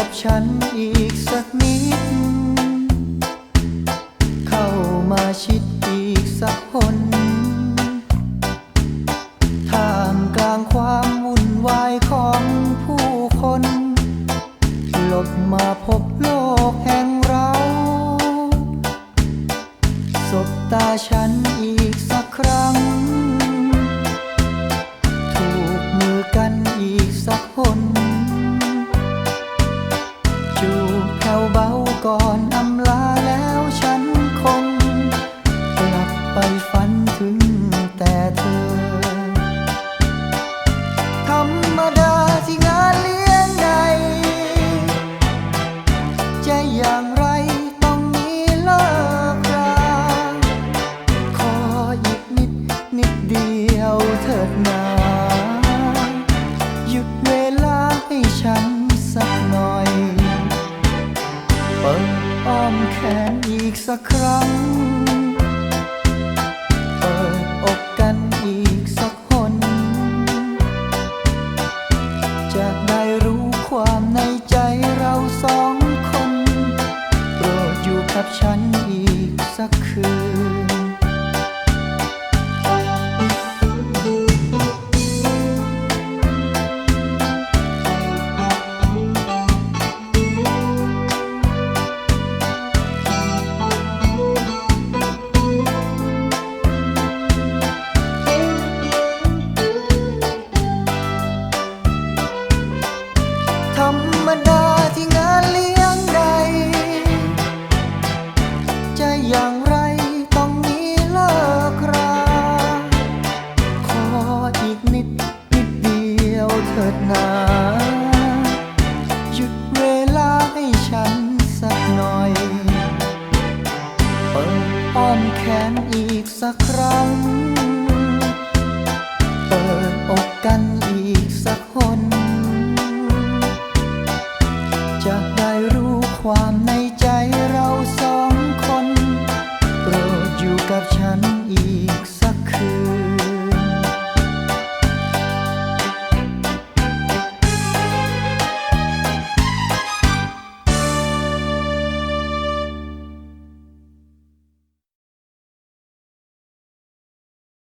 ับฉันอีกสักนิด เข้ามาชิดอีกสักคนท่ามกลางความวุ่นวายของผู้คน หลบมาพบโลกแห่งเราสบตาฉันอีกสักครั้งิดอ้อมแขนอีกสักครั้ง เปิดอกกันอีกสักหนจะได้รู้ความในใจเราสองคน โปรดอยู่กับฉันอีก ที่งานเลี้ยงใด จะอย่างไรต้องมีเลิกราขออีกนิดนิดเดียวเถิดนาหยุดเวลาให้ฉันสักหน่อย เปิดอ้อมแขนอีกสักครั้ง ใจเราสองคน โปรดอยู่กับฉันอีก